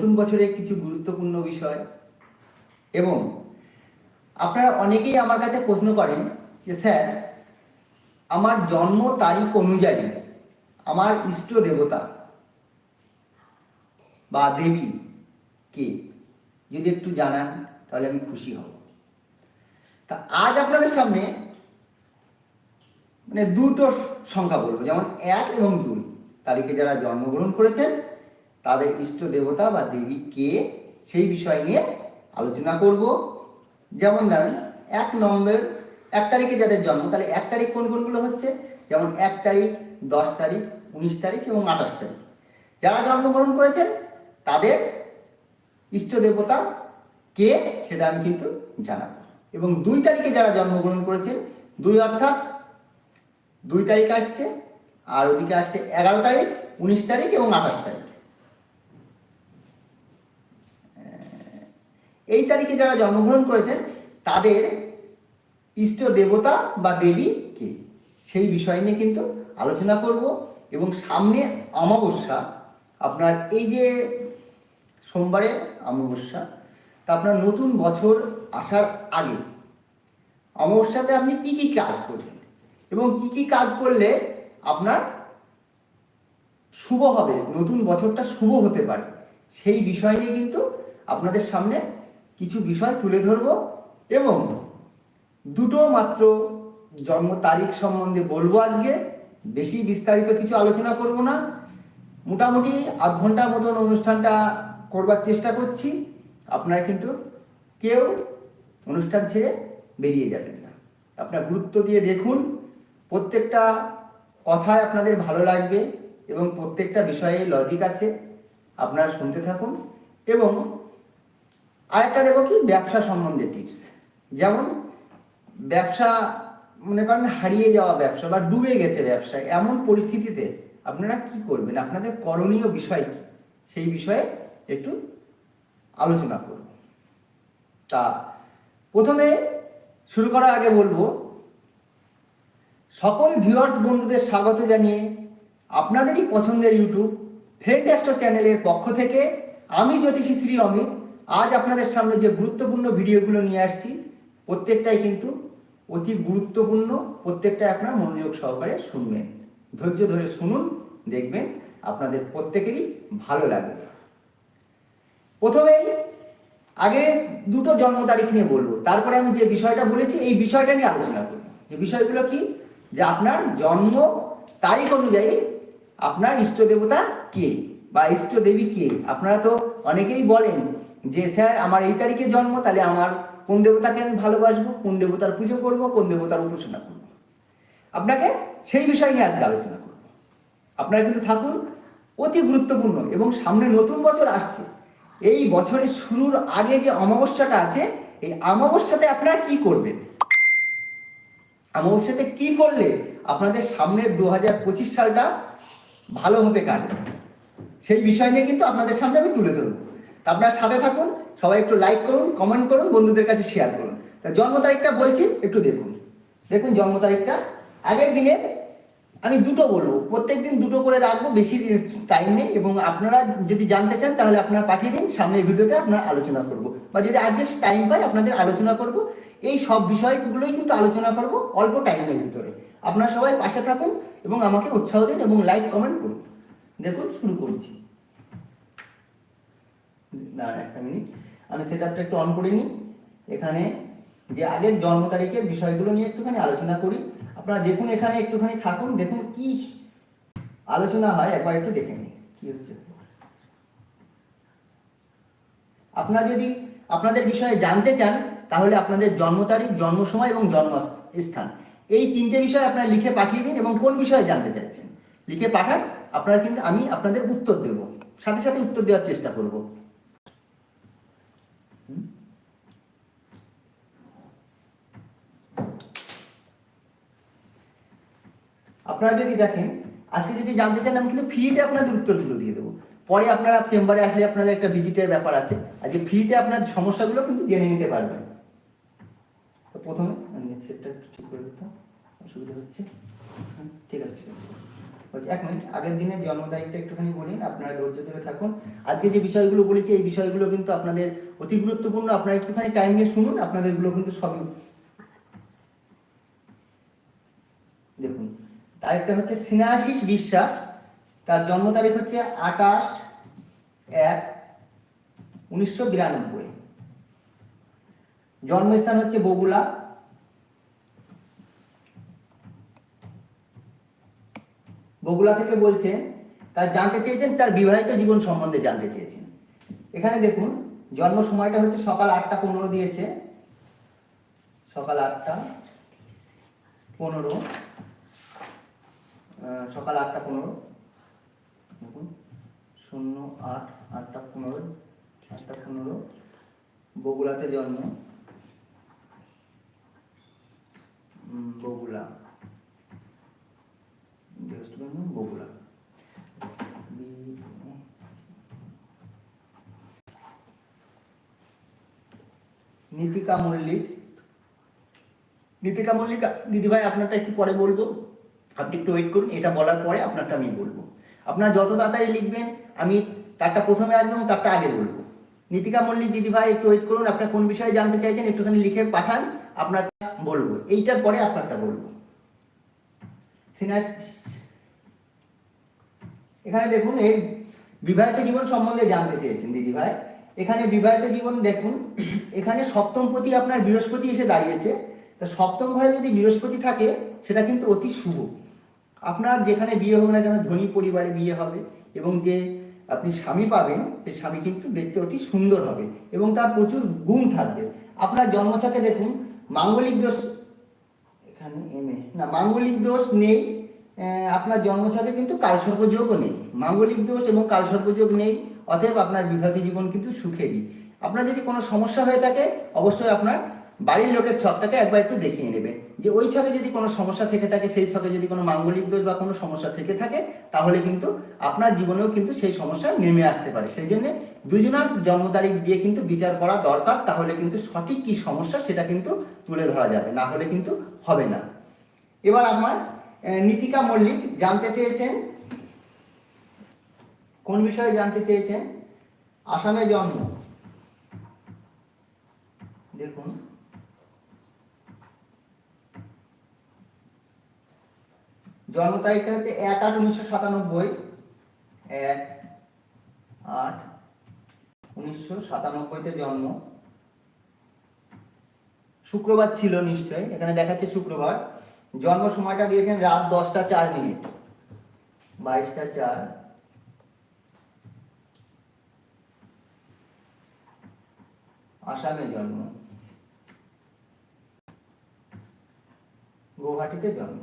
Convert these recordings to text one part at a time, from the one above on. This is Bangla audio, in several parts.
নতুন বছরের কিছু গুরুত্বপূর্ণ বিষয়। এবং আপনারা অনেকেই আমার কাছে প্রশ্ন করেন যে, স্যার, আমার জন্ম তারিখ অনুযায়ী আমার ইষ্ট দেবতা বা দেবী কে? যদি একটু জানান, তাহলে আমি খুশি হব। তা আজ আপনাদের সামনে মানে দুটো সংখ্যা বলব। যেমন এক এবং দুই তারিখে যারা জন্মগ্রহণ করেছেন তাদের ইষ্ট দেবতা বা দেবী কে সেই বিষয় নিয়ে আলোচনা করব। যেমন ধরেন, এক নম্বর, এক তারিখে যাদের জন্ম, তাহলে এক তারিখ কোন কোনগুলো হচ্ছে? যেমন এক তারিখ, দশ তারিখ, উনিশ তারিখ এবং আঠাশ তারিখ। যারা জন্মগ্রহণ করেছেন, তাদের ইষ্ট দেবতা কে সেটা আমি কিন্তু জানাব। এবং দুই তারিখে যারা জন্মগ্রহণ করেছেন, দুই অর্থাৎ দুই তারিখ আসছে, আর ওদিকে আসছে এগারো তারিখ, উনিশ তারিখ এবং আঠাশ তারিখ। এই তারিখে যারা জন্মগ্রহণ করেছেন, তাদের ইষ্ট দেবতা বা দেবী কে? সেই বিষয় নিয়ে কিন্তু আলোচনা করব এবং সামনে অমাবস্যা, আপনার এই যে সোমবারে অমাবস্যা, তা আপনার নতুন বছর আসার আগে অমাবস্যাতে আপনি কি কি কাজ করবেন? এবং কি কি কাজ করলে আপনার শুভ হবে, নতুন বছরটা শুভ হতে পারে, সেই বিষয় নিয়ে কিন্তু আপনাদের সামনে কিছু বিষয় তুলে ধরব এবং দুটো মাত্র জন্ম তারিখ সম্বন্ধে বলব আজকে। বেশি বিস্তারিত কিছু আলোচনা করব না। মোটামুটি আধ ঘণ্টার মতন অনুষ্ঠানটা করবার চেষ্টা করছি। আপনারা কিন্তু কেউ অনুষ্ঠান ছেড়ে বেরিয়ে যাবেন না। আপনারা গুরুত্ব দিয়ে দেখুন, প্রত্যেকটা কথায় আপনাদের ভালো লাগবে এবং প্রত্যেকটা বিষয়ে লজিক আছে। আপনারা শুনতে থাকুন এবং আরেকটা দেবো কি, ব্যবসা সম্বন্ধে টিপস যেমন ব্যবসা, মনে করেন হারিয়ে যাওয়া ব্যবসা বা ডুবে গেছে ব্যবসা, এমন পরিস্থিতিতে আপনারা কি করবেন? আপনাদের করণীয় বিষয় কি? সেই বিষয়ে একটু আলোচনা করব। তা প্রথমে শুরু করার আগে বলব, সকল ভিউয়ার্স বন্ধুদের স্বাগত জানিয়ে আপনাদেরই পছন্দের ইউটিউব ফ্রেন্ড চ্যানেলের পক্ষ থেকে আমি জ্যোতিষী শ্রী অমিত আজ আপনাদের সামনে যে গুরুত্বপূর্ণ ভিডিওগুলো নিয়ে আসছি, প্রত্যেকটাই কিন্তু অতি গুরুত্বপূর্ণ, প্রত্যেকটাই আপনার মনোযোগ সহকারে শুনবেন। ধৈর্য ধরে শুনুন, দেখবেন আপনাদের প্রত্যেকেরই ভালো লাগবে। প্রথমেই আগে দুটো জন্ম তারিখ নিয়ে বলব। তারপরে আমি যে বিষয়টা বলেছি, এই বিষয়টা নিয়ে আলোচনা করব যে বিষয়গুলো কি? যে আপনার জন্ম তারিখ অনুযায়ী আপনার ইষ্ট দেবতা কে বা ইষ্ট দেবী কে? আপনারা তো অনেকেই বলেন যে স্যার, আমার এই তারিখে জন্ম, তাহলে আমার কোন দেবতাকে আমি ভালোবাসবো, কোন দেবতার পুজো করব, কোন দেবতার উপাসনা করব? আপনাকে সেই বিষয় নিয়ে আজকে আলোচনা করব। আপনারা কিন্তু থাকুন, অতি গুরুত্বপূর্ণ এবং সামনে নতুন বছর আসছে। এই বছরের শুরুর আগে যে অমাবস্যাটা আছে, এই অমাবস্যাতে আপনারা কি করবেন? অমাবস্যাতে কি করলে আপনাদের সামনের দু হাজার পঁচিশ সালটা ভালোভাবে কাটবে? সেই বিষয় নিয়ে কিন্তু আপনাদের সামনে আমি তুলে ধরবো। তা আপনারা সাথে থাকুন, সবাই একটু লাইক করুন কমেন্ট করুন, বন্ধুদের কাছে শেয়ার করুন। তা জন্ম তারিখটা বলছি, একটু দেখুন। দেখুন জন্ম তারিখটা। আগের দিনে আমি দুটো বলব। প্রত্যেক দিন দুটো করে রাখব, বেশি টাইম নেই এবং আপনারা যদি জানতে চান, তাহলে আপনারা পাঠিয়ে দিন, সামনের ভিডিওতে আপনার আলোচনা করব। বা যদি আজকে টাইম পাই, আপনাদের আলোচনা করব। এই সব বিষয়গুলোই কিন্তু আলোচনা করব অল্প টাইমের ভিতরে। আপনারা সবাই পাশে থাকুন এবং আমাকে উৎসাহ দিন এবং লাইক কমেন্ট করুন। দেখুন, শুরু করছি। দাঁড়ান একটা মিনিট। আমি সেট একটু অন করে নিই। এখানে যে আগের জন্ম তারিখের বিষয়গুলো নিয়ে একটুখানি আলোচনা করি। আপনারা দেখুন এখানে একটুখানি থাকুন, দেখুন কি আলোচনা হয়, একবার একটু দেখে নিন কি হচ্ছে। আপনারা যদি আপনাদের বিষয়ে জানতে চান, তাহলে আপনাদের জন্ম তারিখ, জন্ম সময় এবং জন্ম স্থান এই তিনটে বিষয় আপনারা লিখে পাঠিয়ে দিন এবং কোন বিষয়ে জানতে চাচ্ছেন। লিখে পাঠান, আপনারা কিন্তু আমি আপনাদের উত্তর দেব। সাথে সাথে উত্তর দেওয়ার চেষ্টা করব। আপনারা যদি দেখেন, আজকে যদি জানতে চান, আমি কিন্তু ফ্রিতে আপনাদের উত্তরগুলো দিয়ে দেবো। পরে আপনারা চেম্বারে আসলে আপনাদের একটা ভিজিটের ব্যাপার আছে। আজকে ফ্রিতে আপনার সমস্যাগুলো কিন্তু জেনে নিতে পারবেন। তো প্রথমে আমি সেটটা একটু ঠিক করে দিতাম, অসুবিধা হচ্ছে। ঠিক আছে ঠিক আছে বলছি, এক মিনিট, আগের দিনের জন্ম তারিখটা একটুখানি বলিন আপনারা ধৈর্য ধরে থাকুন। আজকে যে বিষয়গুলো বলেছি, এই বিষয়গুলো কিন্তু আপনাদের অতি গুরুত্বপূর্ণ। আপনারা একটুখানি টাইম নিয়ে শুনুন আপনাদেরগুলো কিন্তু সবই দেখুন তারিখটা হচ্ছে স্নেহাশিস বিশ্বাস। তার জন্ম তারিখ হচ্ছে আঠাশ এক উনিশশো বিরানব্বই। জন্মস্থান হচ্ছে বগুলা বগুলা থেকে বলছেন, তার জানতে চেয়েছেন, তার বিবাহিত জীবন সম্বন্ধে জানতে চেয়েছেন। এখানে দেখুন, জন্ম সময়টা হচ্ছে সকাল আটটা পনেরো দিয়েছে। সকাল আটটা পনেরো। সকাল আটটা পনেরো। দেখুন, শূন্য আট, আটটা পনেরো আটটা পনেরো। বগুড়াতে জন্ম। Bogura. West Bengal Bogura. Nitika Mallick. Nitika Mallick, দিদিভাই, আপনারটা একটু পরে বলব। আপনি একটু ওয়েট করুন, এটা বলার পরে আপনারটা আমি বলব। আপনার যত তাড়াতাড়ি লিখবেন, আমি তারটা প্রথমে আসব এবং তারটা আগে বলব। নীতিকা মল্লিক দিদিভাই একটু ওয়েট করুন, আপনার কোন বিষয়ে জানতে চাইছেন, একটুখানি লিখে পাঠান আপনার বলব। এইটার পরে আপনারটা বলব। এখানে দেখুন এই বিবাহিত জীবন সম্বন্ধে জানতে চেয়েছেন দিদি ভাই। এখানে বিবাহিত জীবন দেখুন, এখানে সপ্তম পতি আপনার বৃহস্পতি এসে দাঁড়িয়েছে। সপ্তম ঘরে যদি বৃহস্পতি থাকে সেটা কিন্তু অতি শুভ। আপনার যেখানে বিয়ে হোক না কেন, ধনী পরিবারে বিয়ে হবে এবং যে আপনি স্বামী পাবেন, সেই স্বামী কিন্তু দেখতে অতি সুন্দর হবে এবং তার প্রচুর গুণ থাকবে। আপনার জন্মছকে দেখুন, মাঙ্গলিক দোষ এখানে এম না, মাঙ্গলিক দোষ নেই আপনার জন্মছকে কিন্তু কালসর্পযোগও নেই। মাঙ্গলিক দোষ এবং কালসর্পযোগ নেই, অতএব আপনার বিবাহিত জীবন কিন্তু সুখেরই। আপনার যদি কোনো সমস্যা হয়ে থাকে, অবশ্যই আপনার বাড়ির লোকের ছকটাকে একবার একটু দেখিয়ে নেবে। যে ওই ছকে যদি কোনো সমস্যা থেকে থাকে, সেই ছকে যদি কোনো মাঙ্গলিক দোষ বা কোনো সমস্যা থেকে থাকে, তাহলে কিন্তু আপনার জীবনেও কিন্তু সেই সমস্যা নেমে আসতে পারে। সেই জন্য দুজনার জন্ম তারিখ দিয়ে কিন্তু বিচার করা দরকার, তাহলে কিন্তু সঠিক কি সমস্যা সেটা কিন্তু তুলে ধরা যাবে, না হলে কিন্তু হবে না। এবার আমার নীতিকা মল্লিক জানতে চেয়েছেন। কোন বিষয়ে জানতে চেয়েছেন? আসামে জন্ম। দেখুন। জন্ম তারিখটা হচ্ছে এক আট উনিশশো সাতানব্বই। এক আট উনিশশো সাতানব্বইতে জন্ম। শুক্রবার ছিল নিশ্চয় এখানে দেখাচ্ছে শুক্রবার। জন্ম সময়টা দিয়েছেন রাত দশটা চার মিনিট। বাইশটা চার। আসামে জন্ম। গৌহাটিতে জন্ম।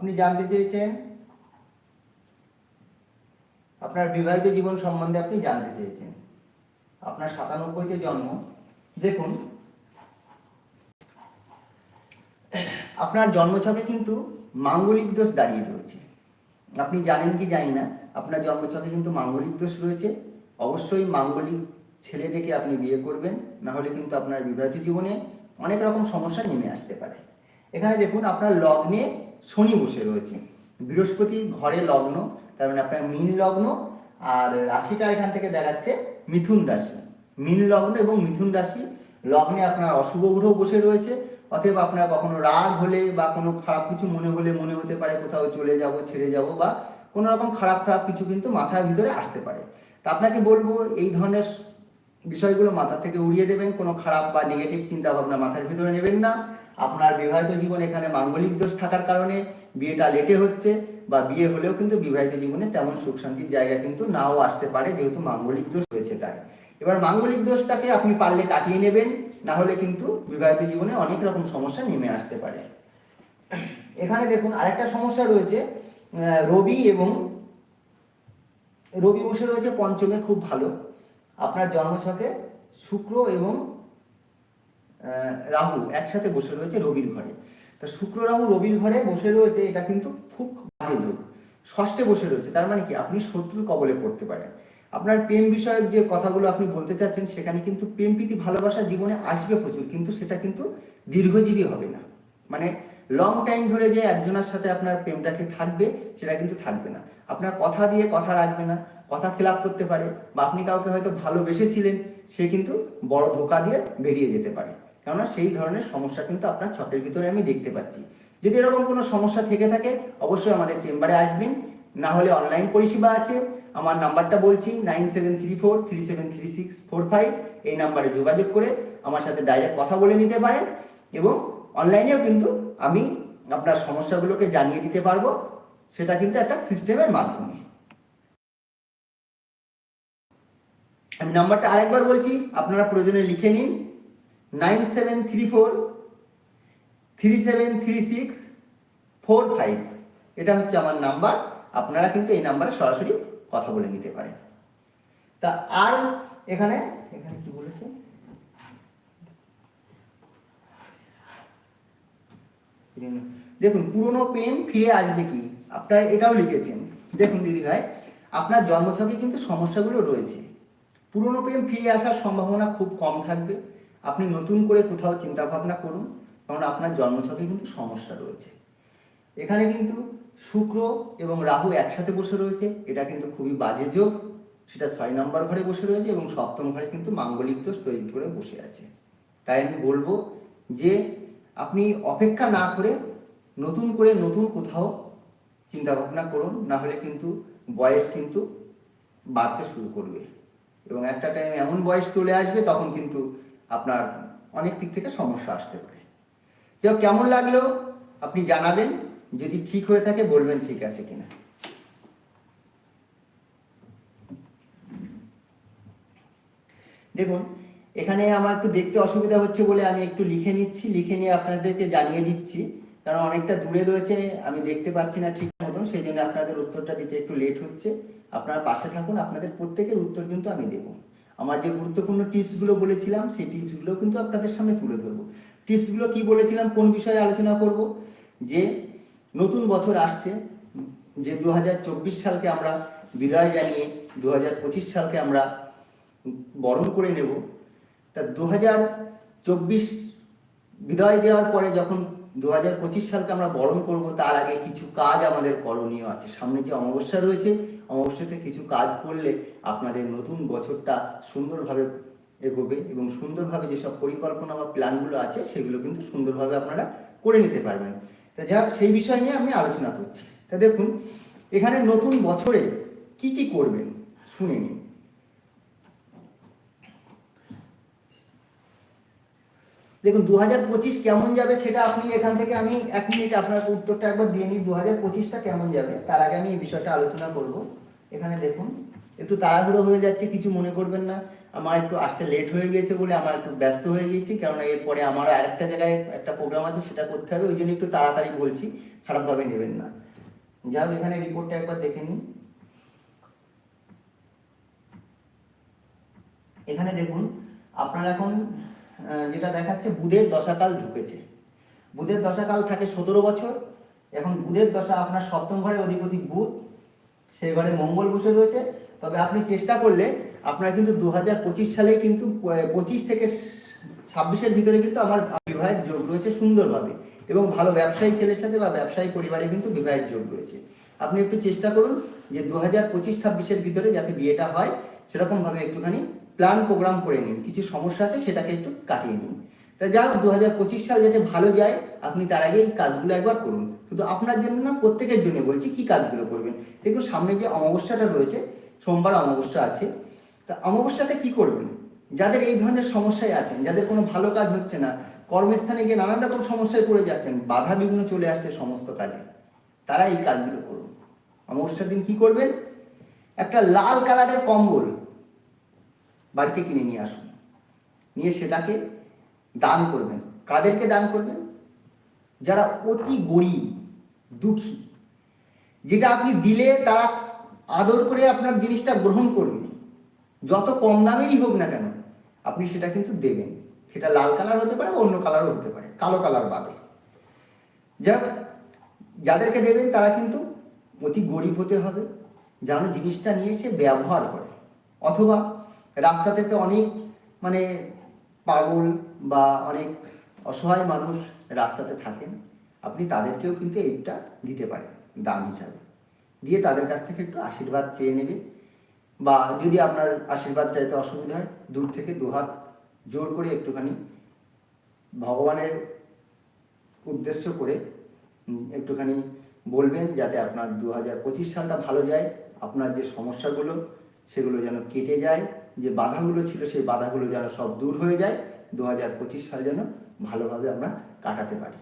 আপনি জানতে চেয়েছেন? আপনার বিবাহিত জীবন সম্বন্ধে আপনি জানতে চেয়েছেন। আপনার সাতানব্বইতে জন্ম। দেখুন, আপনার জন্মছকে কিন্তু মাঙ্গলিক দোষ দাঁড়িয়ে রয়েছে। আপনি জানেন কি জানি না, আপনার জন্মছকে কিন্তু মাঙ্গলিক দোষ রয়েছে। অবশ্যই মাঙ্গলিক ছেলে দেখে আপনি বিয়ে করবেন না হলে কিন্তু আপনার বিবাহিত জীবনে অনেক রকম সমস্যা নেমে আসতে পারে। এখানে দেখুন, আপনার লগ্নে শনি বসে রয়েছে। বৃহস্পতি ঘরে লগ্ন, তার মানে আপনার মীন লগ্ন, আর রাশিটা এখান থেকে দেখাচ্ছে মিথুন রাশি। মীন লগ্ন এবং মিথুন রাশি, লগ্নে আপনার অশুভ গ্রহ বসে রয়েছে, অতএব আপনার কখনো রাগ হলে বা কোনো খারাপ কিছু মনে হলে মনে হতে পারে, কোথাও চলে যাব, ছেড়ে যাব বা কোনো রকম খারাপ খারাপ কিছু কিন্তু মাথার ভিতরে আসতে পারে। তা আপনাকে বলব, এই ধরনের বিষয়গুলো মাথা থেকে উড়িয়ে দেবেন, কোনো খারাপ বা নেগেটিভ চিন্তা ভাবনা মাথার ভিতরে নেবেন না। আপনার বিবাহিত জীবন এখানে মাঙ্গলিক দোষ থাকার কারণে বিয়েটা লেটে হচ্ছে বা বিয়ে হলেও কিন্তু বিবাহিত জীবনে তেমন সুখ শান্তির জায়গা কিন্তু নাও আসতে পারে যেহেতু মাঙ্গলিক দোষ রয়েছে তাই এবার মাঙ্গলিক দোষটাকে আপনি পারলে কাটিয়ে নেবেন, না হলে কিন্তু বিবাহিত জীবনে অনেক রকম সমস্যা নেমে আসতে পারে। এখানে দেখুন আরেকটা সমস্যা রয়েছে রবি এবং রবি বসে রয়েছে পঞ্চমে খুব ভালো। আপনার জন্মছকে শুক্র এবং রাহু একসাথে বসে রয়েছে রবির ঘরে। তো শুক্র রাহু রবির ঘরে বসে রয়েছে, এটা কিন্তু খুব বাজে যোগ। ষষ্ঠে বসে রয়েছে, তার মানে কি? আপনি শত্রুর কবলে পড়তে পারেন। আপনার প্রেম বিষয়ক যে কথাগুলো আপনি বলতে চাচ্ছেন, সেখানে কিন্তু প্রেম, প্রীতি, ভালোবাসা জীবনে আসবে প্রচুর, কিন্তু সেটা কিন্তু দীর্ঘজীবী হবে না। মানে লং টাইম ধরে যে একজনের সাথে আপনার প্রেমটাকে থাকবে, সেটা কিন্তু থাকবে না। আপনার কথা দিয়ে কথা রাখবে না, কথা খেলাপ করতে পারে, বা আপনি কাউকে হয়তো ভালোবেসেছিলেন, সে কিন্তু বড় ধোকা দিয়ে বেরিয়ে যেতে পারে। কেননা সেই ধরনের সমস্যা কিন্তু আপনার ছকের ভিতরে আমি দেখতে পাচ্ছি। যদি এরকম কোনো সমস্যা থেকে থাকে, অবশ্যই আমাদের চেম্বারে আসবেন। না হলে অনলাইন পরিষেবা আছে। আমার নাম্বারটা বলছি, nine seven three four, three seven three six four five. এই নাম্বারে যোগাযোগ করে আমার সাথে ডাইরেক্ট কথা বলে নিতে পারেন এবং অনলাইনেও কিন্তু আমি আপনার সমস্যাগুলোকে জানিয়ে দিতে পারব। সেটা কিন্তু একটা সিস্টেমের মাধ্যমে। আমি নাম্বারটা আরেকবার বলছি, আপনারা প্রয়োজনে লিখে নিন। Nine seven three four, three seven three six, four five. এটা হচ্ছে আমার নাম্বার। আপনারা কিন্তু এই নাম্বারে সরাসরি কথা বলে নিতে পারেন। তা আর এখানে এখানে কি বলেছে? দেখুন, পুরনো প্রেম ফিরে আসবে কি? আপনারা এটাও লিখেছেন। দেখুন, দিদি ভাই, আপনার জন্মছকে কিন্তু সমস্যাগুলো রয়েছে। পুরনো প্রেম ফিরে আসার সম্ভাবনা খুব কম থাকবে। আপনি নতুন করে কোথাও চিন্তা ভাবনা করুন, কারণ আপনার জন্মছকে কিন্তু সমস্যা রয়েছে। এখানে কিন্তু শুক্র এবং রাহু একসাথে বসে রয়েছে, এটা কিন্তু খুবই বাজে যোগ। সেটা ছয় নম্বর ঘরে বসে রয়েছে এবং সপ্তম ঘরে কিন্তু মাঙ্গলিক দোষ তৈরি করে বসে আছে। তাই আমি বলব যে, আপনি অপেক্ষা না করে নতুন করে নতুন কোথাও চিন্তা ভাবনা করুন, না হলে কিন্তু বয়স কিন্তু বাড়তে শুরু করবে। এবং একটা টাইম এমন বয়স চলে আসবে, তখন কিন্তু আপনার অনেক দিক থেকে সমস্যা আসতে পারে। যাই কেমন লাগল? আপনি জানাবেন। যদি ঠিক হয়ে থাকে, বলবেন ঠিক আছে কিনা। দেখুন, এখানে আমার একটু দেখতে অসুবিধা হচ্ছে বলে আমি একটু লিখে নিচ্ছি, লিখে নিয়ে আপনাদেরকে জানিয়ে দিচ্ছি। কারণ অনেকটা দূরে রয়েছে, আমি দেখতে পাচ্ছি না ঠিক মতন, সেই জন্য আপনাদের উত্তরটা দিতে একটু লেট হচ্ছে। আপনারা পাশে থাকুন, আপনাদের প্রত্যেকের উত্তর কিন্তু আমি দেব। আমার যে গুরুত্বপূর্ণ টিপসগুলো বলেছিলাম, সেই টিপসগুলো কিন্তু আপনাদের সামনে তুলে ধরবো। টিপসগুলো কি বলেছিলাম, কোন বিষয়ে আলোচনা করব? যে নতুন বছর আসছে, যে দু হাজার চব্বিশ সালকে আমরা বিদায় জানিয়ে দু হাজার পঁচিশ সালকে আমরা বরণ করে নেব। তা দু বিদায় দেওয়ার পরে যখন দু হাজার পঁচিশ সালকে আমরা বরণ করব, তার আগে কিছু কাজ আমাদের করণীয় আছে। সামনে যে অমাবস্যা রয়েছে অমাবস্যাতে কিছু কাজ করলে আপনাদের নতুন বছরটা সুন্দরভাবে এগোবে এবং সুন্দরভাবে যেসব পরিকল্পনা বা প্ল্যানগুলো আছে সেগুলো কিন্তু সুন্দরভাবে আপনারা করে নিতে পারবেন। তা যাক, সেই বিষয় নিয়ে আমি আলোচনা করছি। তা দেখুন, এখানে নতুন বছরে কি কি করবেন শুনে নিন। দেখুন দু হাজার পঁচিশ কেমন যাবে সেটা আপনি এখান থেকে আমি এক মিনিট আপনার উত্তরটা একবার দিয়ে নিই। দু কেমন যাবে? তার আগে আমি এই বিষয়টা আলোচনা করব। এখানে দেখুন, একটু তাড়াহুড়ো হয়ে যাচ্ছে, কিছু মনে করবেন না। আমার একটু আসতে লেট হয়ে গেছে বলে আমার একটু ব্যস্ত হয়ে গেছি, কেননা এরপরে আমার আরেকটা জায়গায় একটা প্রোগ্রাম আছে, সেটা করতে হবে, ওই জন্য একটু তাড়াতাড়ি বলছি, খারাপভাবে নেবেন না। যাই হোক, এখানে রিপোর্টটা একবার দেখে নিন এখানে দেখুন, আপনার এখন যেটা দেখাচ্ছে, বুধের দশাকাল ঢুকেছে। বুধের দশাকাল থাকে সতেরো বছর, এখন বুধের দশা আপনার সপ্তম ঘরের অধিপতি বুধ সেই ঘরে মঙ্গল বসে রয়েছে, তবে আপনি চেষ্টা করলে আপনার কিন্তু দু হাজার পঁচিশ সালে কিন্তু পঁচিশ থেকে ছাব্বিশের ভিতরে কিন্তু আমার বিবাহের যোগ রয়েছে সুন্দরভাবে এবং ভালো ব্যবসায়ী ছেলের সাথে বা ব্যবসায়ী পরিবারে কিন্তু বিবাহের যোগ রয়েছে। আপনি একটু চেষ্টা করুন যে দু হাজার পঁচিশ ছাব্বিশের ভিতরে যাতে বিয়েটা হয়, সেরকমভাবে একটুখানি প্ল্যান প্রোগ্রাম করে নিন। কিছু সমস্যা আছে, সেটাকে একটু কাটিয়ে নিন। তা যা হোক দু হাজার পঁচিশ সাল যাতে ভালো যায়, আপনি তার আগে এই কাজগুলো একবার করুন। শুধু আপনার জন্য না, প্রত্যেকের জন্য বলছি কি কাজগুলো করবেন। দেখুন, সামনে যে অমাবস্যাটা রয়েছে, সোমবার অমাবস্যা আছে, তা অমাবস্যাতে কি করবেন? যাদের এই ধরনের সমস্যায় আছেন, যাদের কোনো ভালো কাজ হচ্ছে না, কর্মস্থানে গিয়ে নানান রকম সমস্যায় পড়ে যাচ্ছেন বাধা বিঘ্ন চলে আসছে সমস্ত কাজে, তারা এই কাজগুলো করুন। অমাবস্যার দিন কি করবেন? একটা লাল কালারের কম্বল বাড়িতে কিনে নিয়ে আসুন। নিয়ে সেটাকে দান করবেন। কাদেরকে দান করবেন? যারা অতি গরিব, দুঃখী। যেটা আপনি দিলে তারা আদর করে আপনার জিনিসটা গ্রহণ করবে। যত কম দামেরই হোক না কেন, আপনি সেটা কিন্তু দেবেন। সেটা লাল কালার হতে পারে অন্য কালারও হতে পারে, কালো কালার বাদে। যা যাদেরকে দেবেন তারা কিন্তু অতি গরিব হতে হবে, যেন জিনিসটা নিয়ে সে ব্যবহার করে। অথবা রাস্তাতে তো অনেক মানে পাগল বা অনেক অসহায় মানুষ রাস্তাতে থাকেন, আপনি তাদেরকেও কিন্তু এইটা দিতে পারেন দান হিসাবে। দিয়ে তাদের কাছ থেকে একটু আশীর্বাদ চেয়ে নেবে বা যদি আপনার আশীর্বাদ চাইতে অসুবিধা হয়, দূর থেকে দুহাত জোর করে একটুখানি ভগবানের উদ্দেশ্য করে একটুখানি বলবেন যাতে আপনার দু হাজার পঁচিশ সালটা ভালো যায়, আপনার যে সমস্যাগুলো, সেগুলো যেন কেটে যায়, যে বাধাগুলো ছিল সেই বাধাগুলো যেন সব দূর হয়ে যায় দু হাজার পঁচিশ সাল যেন ভালোভাবে আমরা কাটাতে পারি।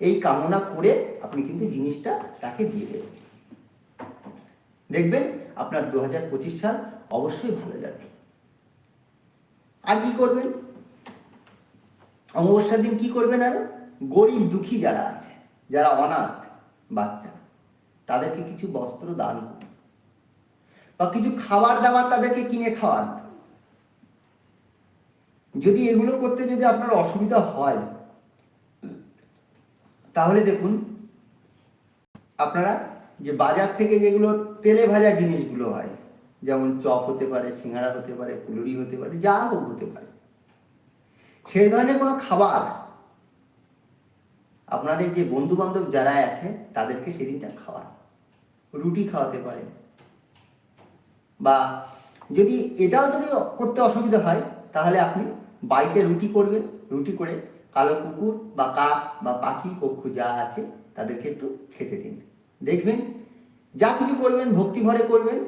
এই কামনা করে আপনি কিন্তু জিনিসটা তাকে দিয়ে দেবেন। দেখবেন আপনার দু হাজার পঁচিশ সাল অবশ্যই ভালো যাবে। আর কি করবেন? অমাবস্যার দিন কি করবেন আরও? গরিব দুঃখী যারা আছে, যারা অনাথ বাচ্চা, তাদেরকে কিছু বস্ত্র দান করুন। বা কিছু খাবার দাবার তাদেরকে কিনে খাওয়ান। যদি এগুলো করতে যদি আপনার অসুবিধা হয়, তাহলে দেখুন, আপনারা যে বাজার থেকে যেগুলো তেলে ভাজা জিনিসগুলো হয়, যেমন চপ হতে পারে, সিঙ্গারা হতে পারে, কুলুরি হতে পারে, যা হোক হতে পারে, সেই ধরনের কোনো খাবার আপনাদের যে বন্ধু বান্ধব যারা আছে, তাদেরকে সেদিনটা খাওয়ান। রুটি খাওয়াতে পারে বা যদি এটাও যদি করতে অসুবিধা হয়, তাহলে আপনি বাড়িতে রুটি করবেন রুটি করে কালো কুকুর বা কাক বা পাখি, পক্ষু যা আছে তাদেরকে একটু খেতে দিন। দেখবেন যা কিছু করবেন, ভক্তি ভরে করবেন,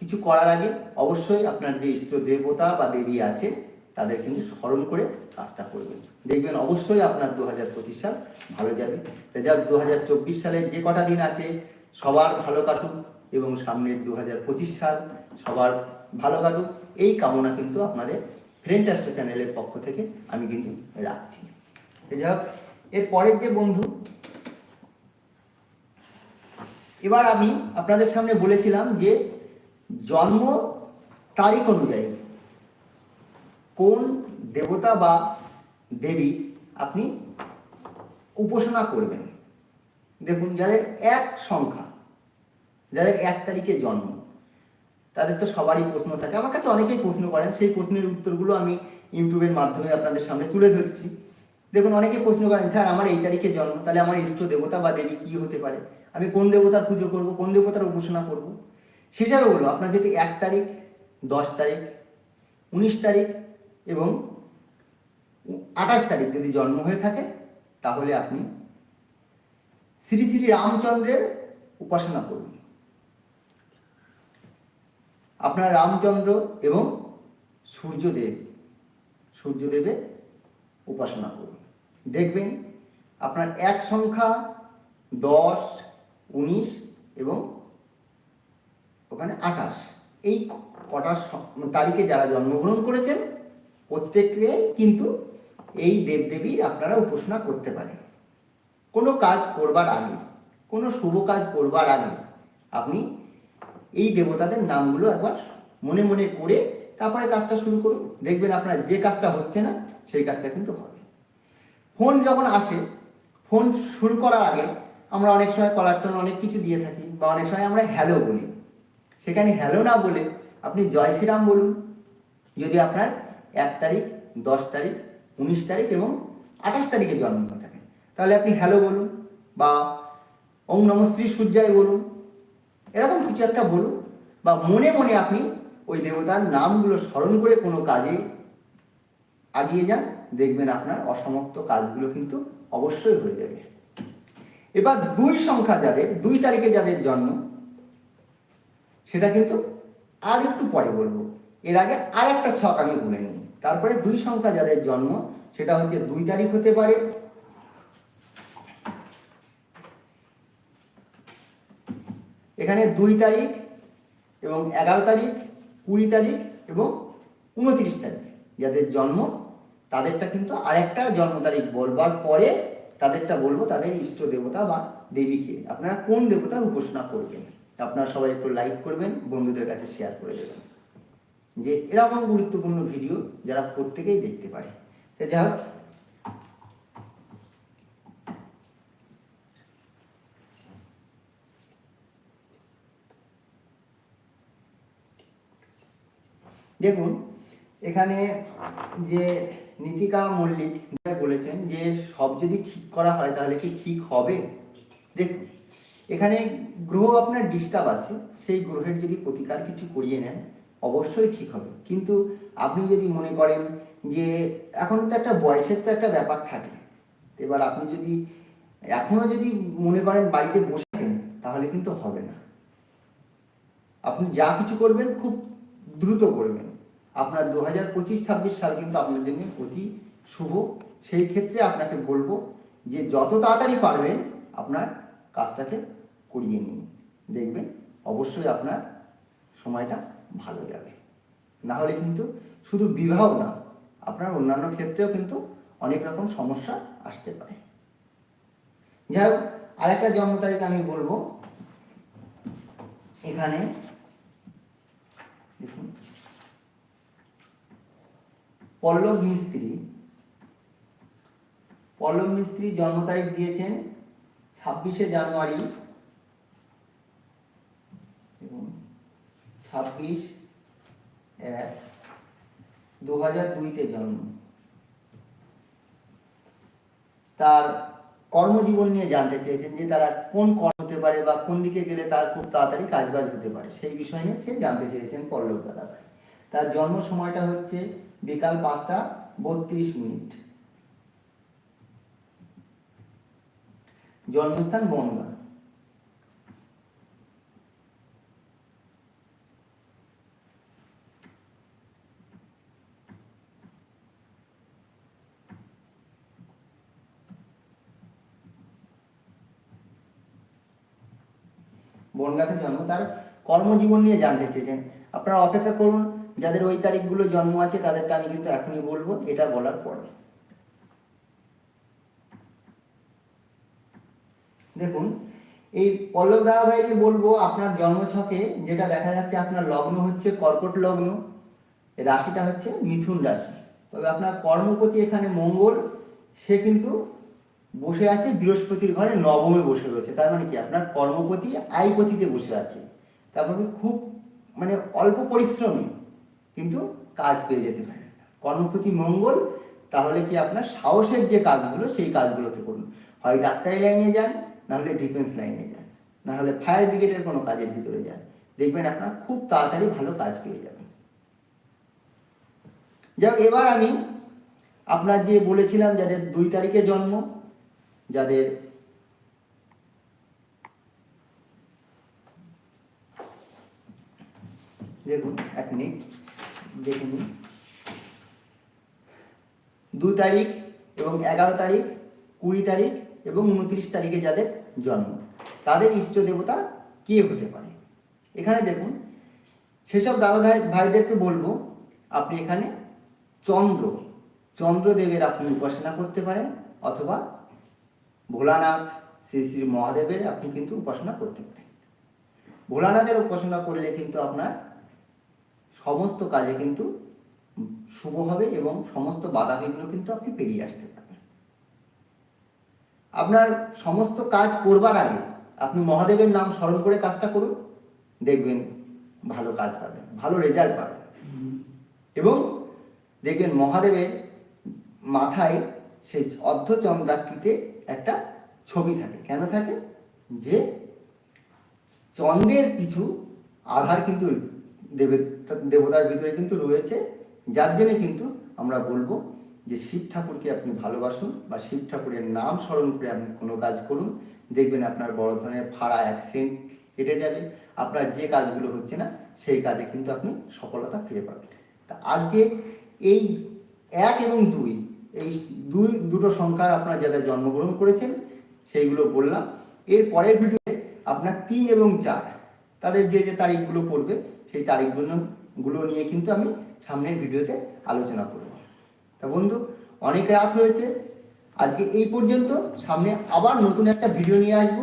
কিছু করার আগে অবশ্যই আপনার যে ইষ্ট দেবতা বা দেবী আছে, তাদের কিন্তু স্মরণ করে কাজটা করবেন। দেখবেন অবশ্যই আপনার দু হাজার পঁচিশ সাল ভালো যাবে। যাক দু হাজার চব্বিশ সালের যে কটা দিন আছে, সবার ভালো কাটুক এবং সামনের দু হাজার পঁচিশ সাল সবার ভালো কাটুক, এই কামনা কিন্তু আপনাদের ফ্রেন্ড অ্যাস্ট্রো চ্যানেলের পক্ষ থেকে আমি কিন্তু রাখছি। যাই হোক এর পরের যে বন্ধু, এবার আমি আপনাদের সামনে বলেছিলাম যে জন্ম তারিখ অনুযায়ী কোন দেবতা বা দেবী আপনি উপাসনা করবেন। দেখুন, যাদের এক সংখ্যা, যাদের এক তারিখে জন্ম তাদের তো সবারই প্রশ্ন থাকে। আমার কাছে অনেকেই প্রশ্ন করেন। সেই প্রশ্নের উত্তরগুলো আমি ইউটিউবের মাধ্যমে আপনাদের সামনে তুলে ধরছি। দেখুন অনেকে প্রশ্ন করেন, স্যার, আমার এই তারিখে জন্ম, তাহলে আমার ইষ্ট দেবতা বা দেবী কি হতে পারে? আমি কোন দেবতার পুজো করব, কোন দেবতার উপাসনা করব? সেসবে বলব, আপনার যদি এক তারিখ, দশ তারিখ, উনিশ তারিখ এবং আঠাশ তারিখ যদি জন্ম হয়ে থাকে, তাহলে আপনি শ্রী শ্রী রামচন্দ্রের উপাসনা করুন। আপনার রামচন্দ্র এবং সূর্যদেব। সূর্যদেবের উপাসনা করুন। দেখবেন আপনার এক সংখ্যা দশ, উনিশ এবং ওখানে আঠাশ। এই কটা তারিখে যারা জন্মগ্রহণ করেছেন, প্রত্যেককে কিন্তু এই দেবদেবী আপনারা উপাসনা করতে পারেন। কোনো কাজ করবার আগে, কোনো শুভ কাজ করবার আগে আপনি এই দেবতাদের নামগুলো একবার মনে মনে করে তারপরে কাজটা শুরু করুন। দেখবেন আপনার যে কাজটা হচ্ছে না, সেই কাজটা কিন্তু হবে। ফোন যখন আসে, ফোন শুরু করার আগে আমরা অনেক সময় কলার টোন অনেক কিছু দিয়ে থাকি বা অনেক সময় আমরা হ্যালো বলি। সেখানে হ্যালো না বলে আপনি জয় শ্রীরাম বলুন। যদি আপনার এক তারিখ, দশ তারিখ, উনিশ তারিখ এবং আঠাশ তারিখে জন্ম থাকে, তাহলে আপনি হ্যালো বলুন বা ওম নম সূর্যায় বলুন। এরকম কিছু একটা বলুন, বা মনে মনে আপনি ওই দেবতার নামগুলো স্মরণ করে কোনো কাজে আগিয়ে যান, দেখবেন আপনার অসমাপ্ত কাজগুলো কিন্তু অবশ্যই হয়ে যাবে। এবার দুই সংখ্যা যাদের, দুই তারিখে যাদের জন্ম, সেটা কিন্তু আর একটু পরে বলব। এর আগে আর একটা ছক আমি বলে নিই। তারপরে দুই সংখ্যা যাদের জন্ম, সেটা হচ্ছে দুই তারিখ হতে পারে এখানে দুই তারিখ এবং এগারো তারিখ, কুড়ি তারিখ এবং উনত্রিশ তারিখ। যাদের জন্ম, তাদেরটা কিন্তু আরেকটা জন্ম তারিখ বলবার পরে তাদেরটা বলব তাদের ইষ্ট দেবতা বা দেবীকে। আপনারা কোন দেবতার উপাসনা করবেন? আপনারা সবাই একটু লাইক করবেন, বন্ধুদের কাছে শেয়ার করে দেবেন। যে এরকম গুরুত্বপূর্ণ ভিডিও যারা প্রত্যেকেই দেখতে পারে। যাই হোক দেখুন, এখানে যে নীতিকা মল্লিক বলেছেন যে সব যদি ঠিক করা হয় তাহলে কি ঠিক হবে? দেখুন, এখানে গ্রহ আপনার ডিস্টার্ব আছে, সেই গ্রহের যদি প্রতিকার কিছু করিয়ে নেন, অবশ্যই ঠিক হবে। কিন্তু আপনি যদি মনে করেন যে এখন তো একটা বয়সের তো একটা ব্যাপার থাকে, এবার আপনি যদি এখনও যদি মনে করেন বাড়িতে বসে থাকেন, তাহলে কিন্তু হবে না। আপনি যা কিছু করবেন, খুব দ্রুত করবেন। আপনার দু হাজার পঁচিশ ছাব্বিশ সাল কিন্তু আপনার জন্য অতি শুভ। সেই ক্ষেত্রে আপনাকে বলব যে যত তাড়াতাড়ি পারবেন আপনার কাজটাকে করিয়ে নিন। দেখবেন অবশ্যই আপনার সময়টা ভালো যাবে। না হলে কিন্তু শুধু বিবাহ না, আপনার অন্যান্য ক্ষেত্রেও কিন্তু অনেক রকম সমস্যা আসতে পারে। যাই হোক, আরেকটা জন্ম তারিখ আমি বলব। এখানে দেখুন পল্লব মিস্ত্রি পল্লব মিস্ত্রি জন্ম তারিখ দিয়েছেন ছাব্বিশে জানুয়ারি। ছাব্বিশ এক দু হাজার দুইতে জন্ম। তার কর্মজীবন নিয়ে জানতে চেয়েছেন যে তারা কোন কর্ম হতে পারে বা কোন দিকে গেলে তার খুব তাড়াতাড়ি কাজবাজ হতে পারে। সেই বিষয় নিয়ে সে জানতে চেয়েছেন পল্লব দাদা তার জন্ম সময়টা হচ্ছে বিকাল পাঁচটা বত্রিশ মিনিট। জন্মস্থান বনগা। বনগাতে জন্ম, তার কর্মজীবন নিয়ে জানতে চেয়েছেন। আপনারা অপেক্ষা করুন যাদের ওই তারিখগুলো জন্ম আছে, তাদেরকে আমি কিন্তু এখনই বলব, এটা বলার পরে। দেখুন, এই পল্লব দাদা দাদাভাইকে বলব, আপনার জন্মছকে যেটা দেখা যাচ্ছে, আপনার লগ্ন হচ্ছে কর্কট লগ্ন রাশিটা হচ্ছে মিথুন রাশি। তবে আপনার কর্মপতি এখানে মঙ্গল, সে কিন্তু বসে আছে বৃহস্পতির ঘরে, নবমে বসে রয়েছে। তার মানে কি? আপনার কর্মপতি আয়পতিতে বসে আছে। তারপর খুব মানে অল্প পরিশ্রমে। কিন্তু কাজ পেয়ে যেতে পারে। কর্মপতি মঙ্গল, তাহলে কি আপনার সাহসের যে কাজগুলো, সেই কাজগুলোতে করুন। হয় ডাক্তারি লাইনে যান না হলে ডিফেন্স লাইনে যান না হলে ফায়ার ব্রিগেডের কোনো কাজের ভিতরে যান। দেখবেন আপনার খুব তাড়াতাড়ি ভালো কাজ পেয়ে যাবেন। যাক, এবার আমি আপনার যে বলেছিলাম, যাদের দুই তারিখে জন্ম, যাদের দেখুন, এক মিনিট দেখে নিন। দু তারিখ এবং এগারো তারিখ, কুড়ি তারিখ এবং উনত্রিশ তারিখে যাদের জন্ম। তাদের ইষ্ট দেবতা কে হতে পারে? এখানে দেখুন, সেসব দাদা ভাই, ভাইদেরকে বলব, আপনি এখানে চন্দ্র, চন্দ্রদেবের আপনি উপাসনা করতে পারেন, অথবা ভোলানাথ, শ্রী শ্রী মহাদেবের আপনি কিন্তু উপাসনা করতে পারেন। ভোলানাথের উপাসনা করলে কিন্তু আপনার সমস্ত কাজে কিন্তু শুভ হবে এবং সমস্ত বাধা বাধাবিঘ্ন কিন্তু আপনি পেরিয়ে আসতে পারবেন। আপনার সমস্ত কাজ করবার আগে আপনি মহাদেবের নাম স্মরণ করে কাজটা করুন, দেখবেন ভালো কাজ পাবেন, ভালো রেজাল্ট পাবেন। এবং দেখবেন মহাদেবের মাথায় সেই অর্ধচন্দ্রাকৃতে একটা ছবি থাকে। কেন থাকে? যে চন্দ্রের কিছু আধার কিন্তু দেবে, দেবতার ভিতরে কিন্তু রয়েছে। যার জন্য কিন্তু আমরা বলব যে শিব ঠাকুরকে আপনি ভালোবাসুন বা শিব ঠাকুরের নাম স্মরণ করে আপনি কোনো কাজ করুন। দেখবেন আপনার বড় ধরনের ফাড়া অ্যাক্সিডেন্ট কেটে যাবে। আপনার যে কাজগুলো হচ্ছে না, সেই কাজে কিন্তু আপনি সফলতা ফিরে পাবেন। তা আজকে এই এক এবং দুই, এই দুই, দুটো সংখ্যার আপনার যারা জন্মগ্রহণ করেছেন, সেইগুলো বললাম। এর পরের ভিডিওতে আপনার তিন এবং চার, তাদের যে যে তারিখগুলো পড়বে সেই তারিখগুলো, গুলো নিয়ে কিন্তু আমি সামনের ভিডিওতে আলোচনা করব। তা বন্ধু, অনেক রাত হয়েছে। আজকে এই পর্যন্ত। সামনে আবার নতুন একটা ভিডিও নিয়ে আসব।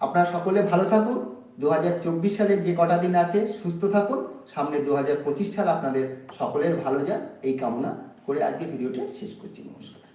আপনারা সকলে ভালো থাকুন। দু হাজার চব্বিশ সালের যে কটা দিন আছে, সুস্থ থাকুন। সামনে দু হাজার পঁচিশ সাল আপনাদের সকলের ভালো যাক। এই কামনা করে আজকে ভিডিওটা শেষ করছি। নমস্কার।